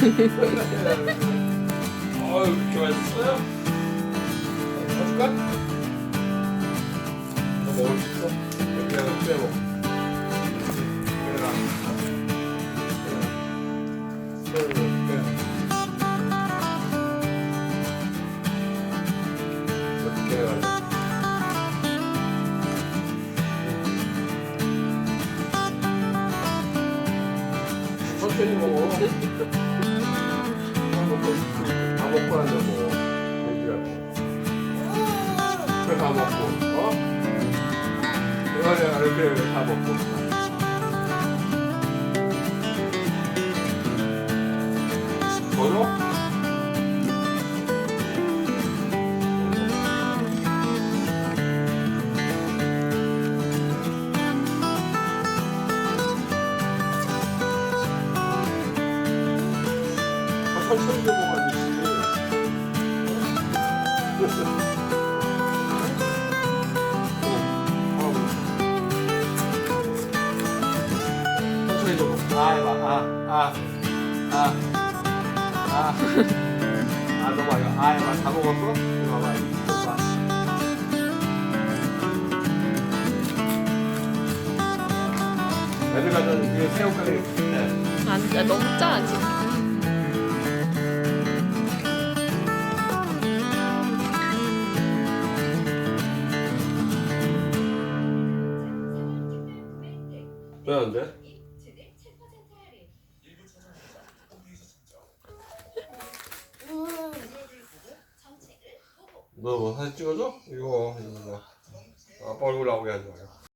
어유 그렇게 맛있어요? 맛있까? 너 먹을 수 있어? 어떻게 해야 천천히 먹어. 먹고 하자고. 돼지라고. 그래, 다 먹고, 어? 그래, 그래, 다 먹고. 더 줘? 아, 천천히 좀 먹어야지. 아, 해봐. 아, 아, 아, 아. 아, 너봐, 이거. 아, 해봐. 다 먹었어? 이거 봐봐. 이거 봐. 애들 가전 이게 새우깡이 네. 안, 야, 너무 짜 지금. 왜안 돼? 너 뭐 사진 찍어줘? 이거 아빠 얼굴 나오게 하지 마요.